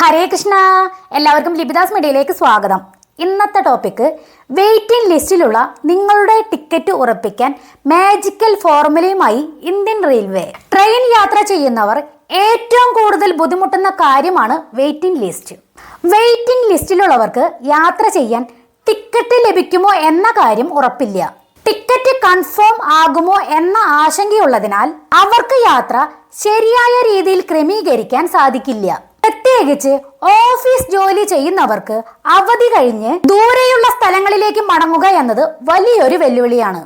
ഹരേ കൃഷ്ണ. എല്ലാവർക്കും ലിപിദാസ് മീഡിയയിലേക്ക് സ്വാഗതം. ഇന്നത്തെ ടോപ്പിക്ക് വെയിറ്റിംഗ് ലിസ്റ്റിലുള്ള നിങ്ങളുടെ ടിക്കറ്റ് ഉറപ്പിക്കാൻ മാജിക്കൽ ഫോർമുലയുമായി ഇന്ത്യൻ റെയിൽവേ ട്രെയിൻ യാത്ര ചെയ്യുന്നവർ ഏറ്റവും കൂടുതൽ ബുദ്ധിമുട്ടുന്ന കാര്യമാണ് വെയിറ്റിംഗ് ലിസ്റ്റ് വെയിറ്റിംഗ് ലിസ്റ്റിലുള്ളവർക്ക് യാത്ര ചെയ്യാൻ ടിക്കറ്റ് ലഭിക്കുമോ എന്ന കാര്യം ഉറപ്പില്ല. ടിക്കറ്റ് കൺഫേം ആകുമോ എന്ന ആശങ്കയുള്ളതിനാൽ അവർക്ക് യാത്ര ശരിയായ രീതിയിൽ ക്രമീകരിക്കാൻ സാധിക്കില്ല. പ്രത്യേകിച്ച് ഓഫീസ് ജോലി ചെയ്യുന്നവർക്ക് അവധി കഴിഞ്ഞ് ദൂരെയുള്ള സ്ഥലങ്ങളിലേക്ക് മടങ്ങുക എന്നത് വലിയൊരു വെല്ലുവിളിയാണ്.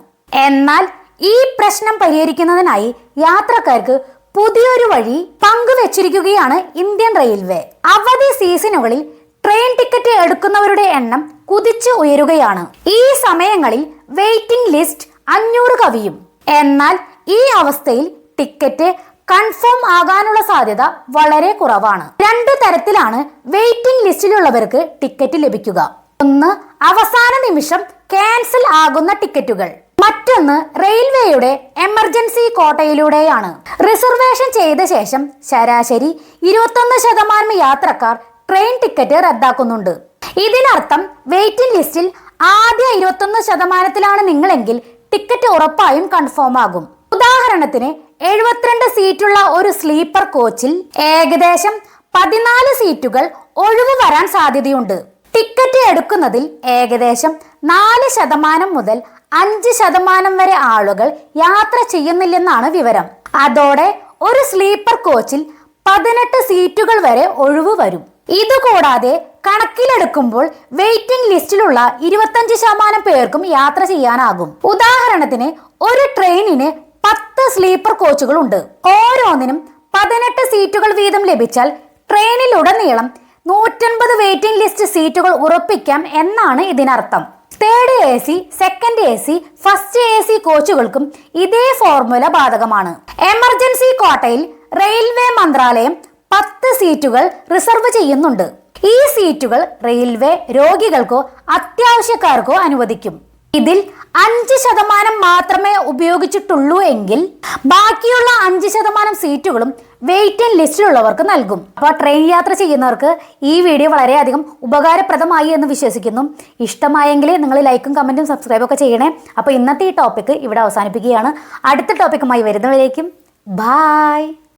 എന്നാൽ ഈ പ്രശ്നം പരിഹരിക്കുന്നതിനായി യാത്രക്കാർക്ക് പുതിയൊരു വഴി പങ്കുവച്ചിരിക്കുകയാണ് ഇന്ത്യൻ റെയിൽവേ. അവധി സീസണുകളിൽ ട്രെയിൻ ടിക്കറ്റ് എടുക്കുന്നവരുടെ എണ്ണം കുതിച്ചു ഉയരുകയാണ്. ഈ സമയങ്ങളിൽ വെയിറ്റിംഗ് ലിസ്റ്റ് അഞ്ഞൂറ് കവിയും. എന്നാൽ ഈ അവസ്ഥയിൽ ടിക്കറ്റ് കൺഫേം ആകാനുള്ള സാധ്യത വളരെ കുറവാണ്. രണ്ട് തരത്തിലാണ് വെയിറ്റിംഗ് ലിസ്റ്റിലുള്ളവർക്ക് ടിക്കറ്റ് ലഭിക്കുക. ഒന്ന് അവസാന നിമിഷം ക്യാൻസൽ ആകുന്ന ടിക്കറ്റുകൾ. മറ്റൊന്ന് റെയിൽവേയുടെ എമർജൻസി കോട്ടയിലൂടെയാണ്. റിസർവേഷൻ ചെയ്ത ശേഷം ശരാശരി ഇരുപത്തൊന്ന് ശതമാനം യാത്രക്കാർ ട്രെയിൻ ടിക്കറ്റ് റദ്ദാക്കുന്നുണ്ട്. ഇതിനർത്ഥം വെയിറ്റിംഗ് ലിസ്റ്റിൽ ആദ്യ ഇരുപത്തൊന്ന് ശതമാനത്തിലാണ് നിങ്ങളെങ്കിൽ ടിക്കറ്റ് ഉറപ്പായും കൺഫേം ആകും. ഉദാഹരണത്തിന് എഴുപത്തിരണ്ട് സീറ്റുള്ള ഒരു സ്ലീപ്പർ കോച്ചിൽ ഏകദേശം പതിനാല് സീറ്റുകൾ ഒഴിവ് വരാൻ സാധ്യതയുണ്ട്. ടിക്കറ്റ് എടുക്കുന്നതിൽ ഏകദേശം നാല് ശതമാനം മുതൽ അഞ്ച് ശതമാനം വരെ ആളുകൾ യാത്ര ചെയ്യുന്നില്ലെന്നാണ് വിവരം. അതോടെ ഒരു സ്ലീപ്പർ കോച്ചിൽ പതിനെട്ട് സീറ്റുകൾ വരെ ഒഴിവ് വരും. ഇതുകൂടാതെ കണക്കിലെടുക്കുമ്പോൾ വെയിറ്റിംഗ് ലിസ്റ്റിലുള്ള ഇരുപത്തഞ്ച് ശതമാനം പേർക്കും യാത്ര ചെയ്യാനാകും. ഉദാഹരണത്തിന് ഒരു ട്രെയിനിന് സ്ലീപ്പർ കോച്ചുകൾ ഉണ്ട് ഓരോന്നിനും പതിനെട്ട് സീറ്റുകൾ വീതം ലഭിച്ചാൽ ട്രെയിനിലുടനീളം നൂറ്റൻപത് വെയിറ്റിംഗ് ലിസ്റ്റ് സീറ്റുകൾ ഉറപ്പിക്കാം എന്നാണ് ഇതിനർത്ഥം. Third A C second A C first A C കോച്ചുകൾക്കും ഇതേ ഫോർമുല ബാധകമാണ്. എമർജൻസി കോട്ടയിൽ റെയിൽവേ മന്ത്രാലയം പത്ത് സീറ്റുകൾ റിസർവ് ചെയ്യുന്നുണ്ട്. ഈ സീറ്റുകൾ റെയിൽവേ രോഗികൾക്കോ അത്യാവശ്യക്കാർക്കോ അനുവദിക്കും. ഇതിൽ അഞ്ച് ശതമാനം മാത്രമേ ഉപയോഗിച്ചിട്ടുള്ളൂ എങ്കിൽ ബാക്കിയുള്ള അഞ്ച് ശതമാനം സീറ്റുകളും വെയിറ്റിംഗ് ലിസ്റ്റിലുള്ളവർക്ക് നൽകും. അപ്പോൾ ട്രെയിൻ യാത്ര ചെയ്യുന്നവർക്ക് ഈ വീഡിയോ വളരെയധികം ഉപകാരപ്രദമായി എന്ന് വിശ്വസിക്കുന്നു. ഇഷ്ടമായെങ്കിൽ നിങ്ങൾ ലൈക്കും കമന്റും സബ്സ്ക്രൈബും ഒക്കെ ചെയ്യണേ. അപ്പോൾ ഇന്നത്തെ ഈ ടോപ്പിക്ക് ഇവിടെ അവസാനിപ്പിക്കുകയാണ്. അടുത്ത ടോപ്പിക്കുമായി വരുന്നവരേക്കും. ബായ്